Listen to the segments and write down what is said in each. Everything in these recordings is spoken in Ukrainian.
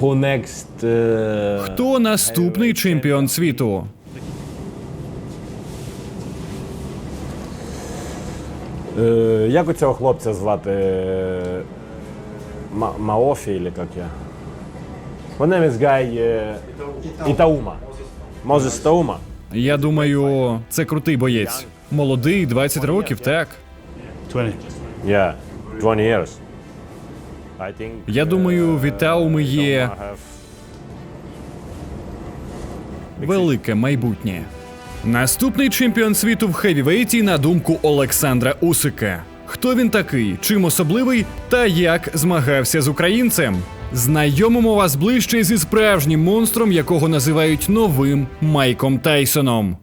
Who next? е, Хто наступний чемпіон світу? Е, як у цього хлопця звати? Е, Ма- Маофі, или як я? One name is Guy е, Ітаума. Мозес Ітаума? Я думаю, це крутий боєць. Молодий, 20 років, так. 20. Yeah, 20 years. Я думаю, в Ітауми є велике майбутнє. Наступний чемпіон світу в хевівейті, на думку Олександра Усика. Хто він такий, чим особливий та як змагався з українцем? Знайомимо вас ближче зі справжнім монстром, якого називають новим Майком Тайсоном.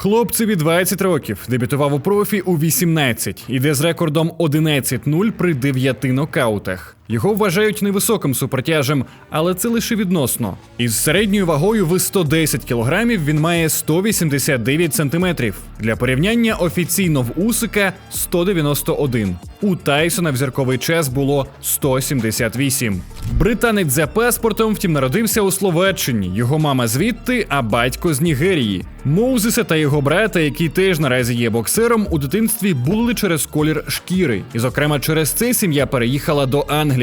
Хлопцеві 20 років дебютував у профі у 18, іде з рекордом 11-0 при 9 нокаутах. Його вважають невисоким супертяжем, але це лише відносно. Із середньою вагою в 110 кілограмів він має 189 сантиметрів. Для порівняння офіційно в Усика 191. У Тайсона взірковий час було 178. Британець за паспортом, втім, народився у Словаччині. Його мама звідти, а батько з Нігерії. Моузеса та його брата, який теж наразі є боксером, у дитинстві були через колір шкіри, і, зокрема, через це сім'я переїхала до Англії.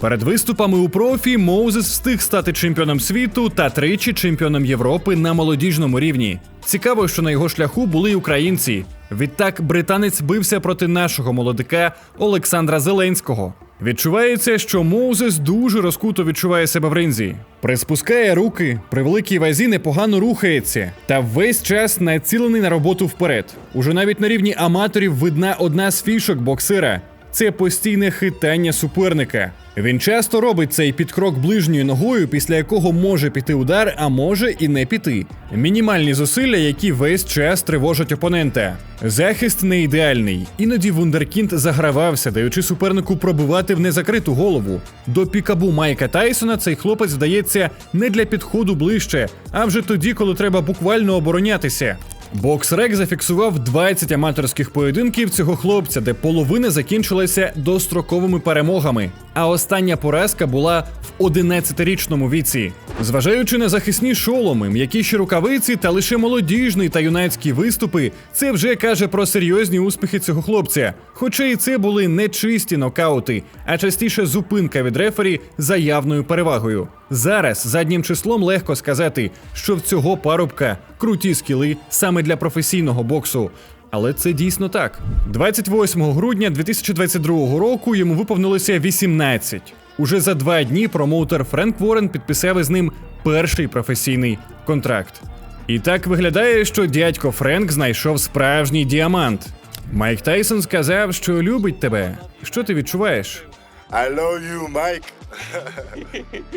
Перед виступами у профі Моузес встиг стати чемпіоном світу та тричі чемпіоном Європи на молодіжному рівні. Цікаво, що на його шляху були українці. Відтак британець бився проти нашого молодика Олександра Зеленського. Відчувається, що Моузес дуже розкуто відчуває себе в ринзі. Приспускає руки, при великій вазі непогано рухається, та весь час націлений на роботу вперед. Уже навіть на рівні аматорів видна одна з фішок боксера це постійне хитання суперника. Він часто робить цей підкрок ближньою ногою, після якого може піти удар, а може і не піти. Мінімальні зусилля, які весь час тривожать опонента. Захист не ідеальний. Іноді Вундеркінд загравався, даючи супернику пробивати в незакриту голову. До пікабу Майка Тайсона цей хлопець вдається не для підходу ближче, а вже тоді, коли треба буквально оборонятися. Боксрек зафіксував 20 аматорських поєдинків цього хлопця, де половина закінчилася достроковими перемогами. А остання поразка була в 11-річному віці. Зважаючи на захисні шоломи, м'якіші рукавиці та лише молодіжний та юнацькі виступи, це вже каже про серйозні успіхи цього хлопця. Хоча і це були не чисті нокаути, а частіше зупинка від рефері за явною перевагою. Зараз заднім числом легко сказати, що в цього парубка круті скіли саме для професійного боксу. Але це дійсно так. 28 грудня 2022 року йому виповнилося 18. Уже за два дні промоутер Френк Ворен підписав із ним перший професійний контракт. І так виглядає, що дядько Френк знайшов справжній діамант. Майк Тайсон сказав, що любить тебе. Що ти відчуваєш? I love you, Mike.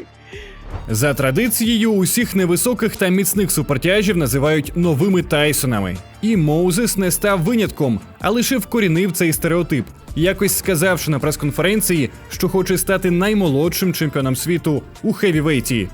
За традицією, усіх невисоких та міцних супертяжів називають новими Тайсонами. І Моузес не став винятком, а лише вкорінив цей стереотип, якось сказавши на прес-конференції, що хоче стати наймолодшим чемпіоном світу у хевівейті.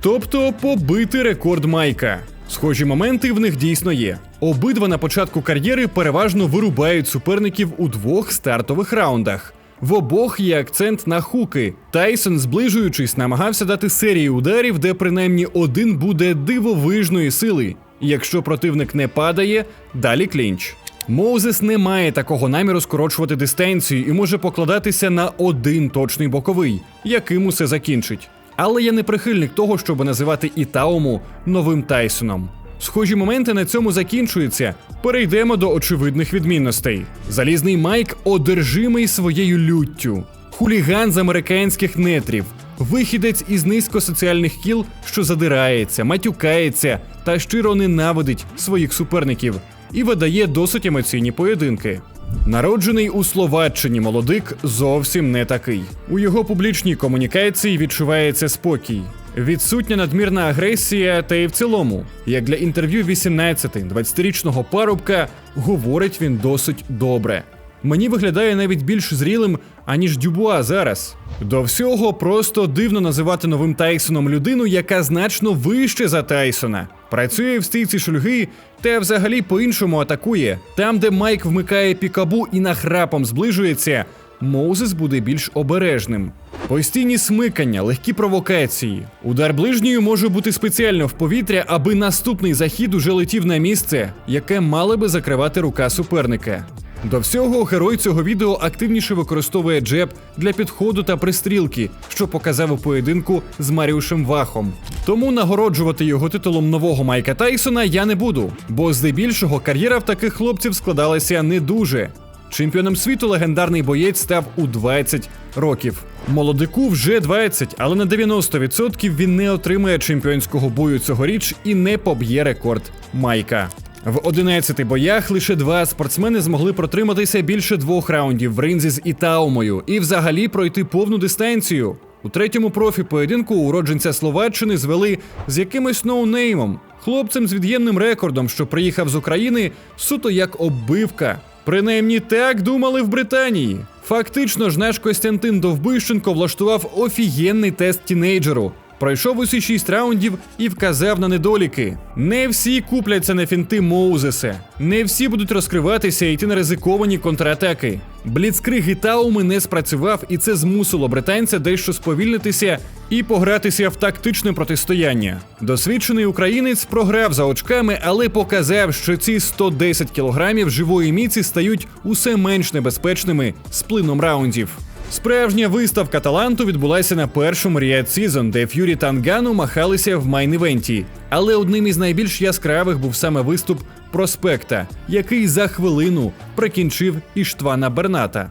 Тобто побити рекорд Майка. Схожі моменти в них дійсно є. Обидва на початку кар'єри переважно вирубають суперників у двох стартових раундах. В обох є акцент на хуки. Тайсон, зближуючись, намагався дати серію ударів, де принаймні один буде дивовижної сили. Якщо противник не падає, далі клінч. Моузес не має такого наміру скорочувати дистанцію і може покладатися на один точний боковий, яким усе закінчить. Але я не прихильник того, щоб називати Ітауму новим Тайсоном. Схожі моменти на цьому закінчуються. Перейдемо до очевидних відмінностей. Залізний Майк одержимий своєю люттю, хуліган з американських нетрів, вихідець із низькосоціальних кіл, що задирається, матюкається та щиро ненавидить своїх суперників і видає досить емоційні поєдинки. Народжений у Словаччині молодик зовсім не такий. У його публічній комунікації відчувається спокій. Відсутня надмірна агресія, та й в цілому, як для інтерв'ю 18-20-річного парубка, говорить він досить добре. мені виглядає навіть більш зрілим, аніж Дюбуа зараз. До всього просто дивно називати новим Тайсоном людину, яка значно вище за Тайсона. Працює в стійці шульги та взагалі по-іншому атакує. Там, де Майк вмикає пікабу і нахрапом зближується, Моузес буде більш обережним. Постійні смикання, легкі провокації. Удар ближньою може бути спеціально в повітря, аби наступний захід уже летів на місце, яке мала би закривати рука суперника. До всього герой цього відео активніше використовує джеб для підходу та пристрілки, що показав у поєдинку з Маріушем Вахом. Тому нагороджувати його титулом нового Майка Тайсона я не буду, бо здебільшого кар'єра в таких хлопців складалася не дуже. Чемпіоном світу легендарний боєць став у 20 років. Молодику вже 20, але на 90% він не отримає чемпіонського бою цьогоріч і не поб'є рекорд Майка. В 11 боях лише два спортсмени змогли протриматися більше двох раундів в ринзі з Ітаумою і взагалі пройти повну дистанцію. У третьому профі поєдинку уродженця Словаччини звели з якимось ноунеймом, хлопцем з від'ємним рекордом, що приїхав з України суто як оббивка. Принаймні так думали в Британії. Фактично ж наш Костянтин Довбищенко влаштував офігенний тест тінейджеру. Пройшов усі шість раундів і вказав на недоліки. Не всі купляться на фінти Моузеса, не всі будуть розкриватися і йти на ризиковані контратаки. Бліцкриг Гітауми не спрацював, і це змусило британця дещо сповільнитися і погратися в тактичне протистояння. Досвідчений українець програв за очками, але показав, що ці 110 кілограмів живої міці стають усе менш небезпечними з плином раундів. Справжня виставка таланту відбулася на першому Ріад Сізон, де Ф'юрі та Нгану махалися в майн-івенті. Але одним із найбільш яскравих був саме виступ проспекта, який за хвилину прикінчив Іштвана Берната.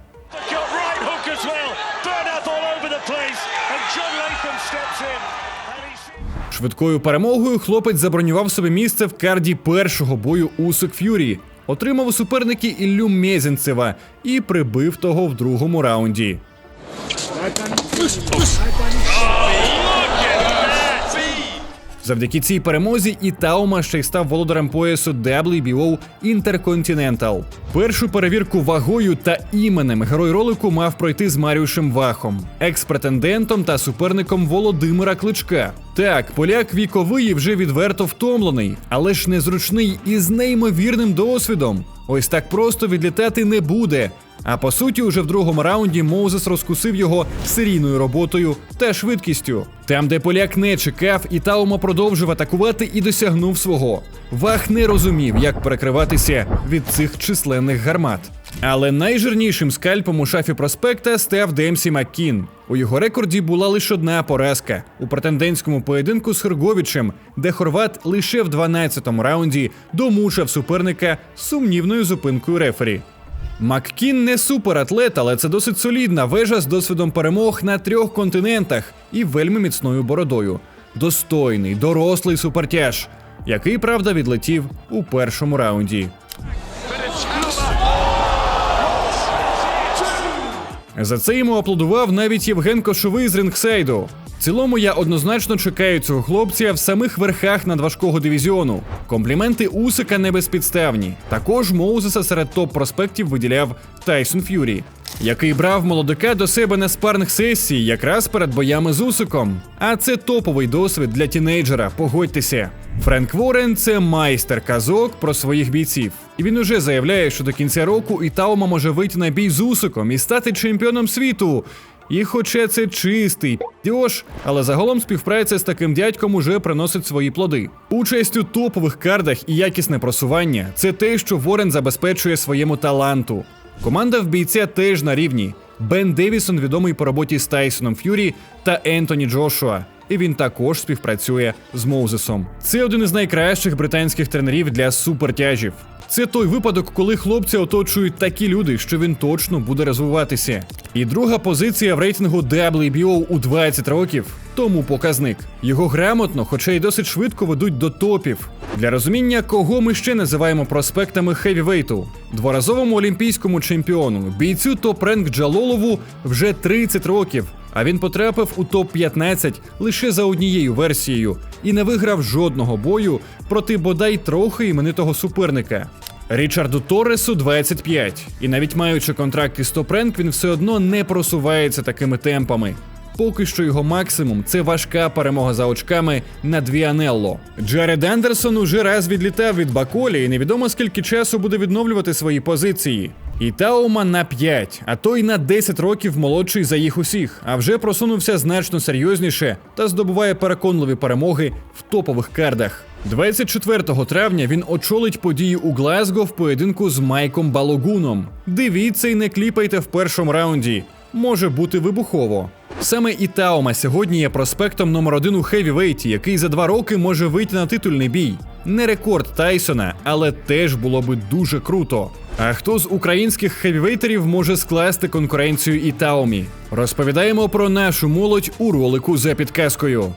Швидкою перемогою хлопець забронював собі місце в карді першого бою Усик Ф'юрі, отримав у суперники Іллю Мєзінцева і прибив того в другому раунді. Завдяки цій перемозі Ітаума ще й став володарем поясу WBO Intercontinental. Першу перевірку вагою та іменем герой ролику мав пройти з Маріушем Вахом, екс-претендентом та суперником Володимира Кличка. Так, поляк віковий і вже відверто втомлений, але ж незручний і з неймовірним досвідом. Ось так просто відлітати не буде. А по суті, уже в другому раунді Моузес розкусив його серійною роботою та швидкістю. Там, де поляк не чекав, і Таума продовжив атакувати і досягнув свого. Вах не розумів, як перекриватися від цих численних гармат. Але найжирнішим скальпом у шафі проспекта став Демсі Маккін. У його рекорді була лише одна поразка у претендентському поєдинку з Херговічем, де хорват лише в 12-му раунді домушав суперника сумнівною зупинкою рефері. Маккін не суператлет, але це досить солідна вежа з досвідом перемог на трьох континентах і вельми міцною бородою. Достойний, дорослий супертяж, який, правда, відлетів у першому раунді. За це йому аплодував навіть Євген Кошовий з рингсайду. Цілому я однозначно чекаю цього хлопця в самих верхах надважкого дивізіону. Компліменти Усика не безпідставні. Також Моузеса серед топ-проспектів виділяв Тайсон Ф'юрі, який брав молодика до себе на спарних сесій якраз перед боями з Усиком. А це топовий досвід для тінейджера, погодьтеся. Френк Ворен це майстер казок про своїх бійців. І він уже заявляє, що до кінця року Ітаума може вийти на бій з Усиком і стати чемпіоном світу. І хоча це чистий дьош, але загалом співпраця з таким дядьком уже приносить свої плоди. Участь у топових кардах і якісне просування це те, що Ворен забезпечує своєму таланту. Команда в бійця теж на рівні. Бен Девісон відомий по роботі з Тайсоном Ф'юрі та Ентоні Джошуа. І він також співпрацює з Моузесом. Це один із найкращих британських тренерів для супертяжів. Це той випадок, коли хлопці оточують такі люди, що він точно буде розвиватися. І друга позиція в рейтингу WBO у 20 років. Тому показник. Його грамотно, хоча й досить швидко ведуть до топів. Для розуміння, кого ми ще називаємо проспектами хевівейту. Дворазовому олімпійському чемпіону, бійцю топ-ренк Джалолову вже 30 років. А він потрапив у топ-15 лише за однією версією і не виграв жодного бою проти бодай трохи іменитого суперника. Річарду Торресу 25. І навіть маючи контракт із Топренк, він все одно не просувається такими темпами. Поки що його максимум це важка перемога за очками над Віанелло. Джеред Ендерсон уже раз відлітав від Баколі і невідомо скільки часу буде відновлювати свої позиції. І Таума на 5, а то й на 10 років молодший за їх усіх, а вже просунувся значно серйозніше та здобуває переконливі перемоги в топових кардах. 24 травня він очолить події у Глазго в поєдинку з Майком Балогуном. Дивіться і не кліпайте в першому раунді. Може бути вибухово. Саме Ітаума сьогодні є проспектом номер один у хевівейті, який за два роки може вийти на титульний бій. Не рекорд Тайсона, але теж було би дуже круто. А хто з українських хевівейтерів може скласти конкуренцію і Таомі? Розповідаємо про нашу молодь у ролику за підказкою.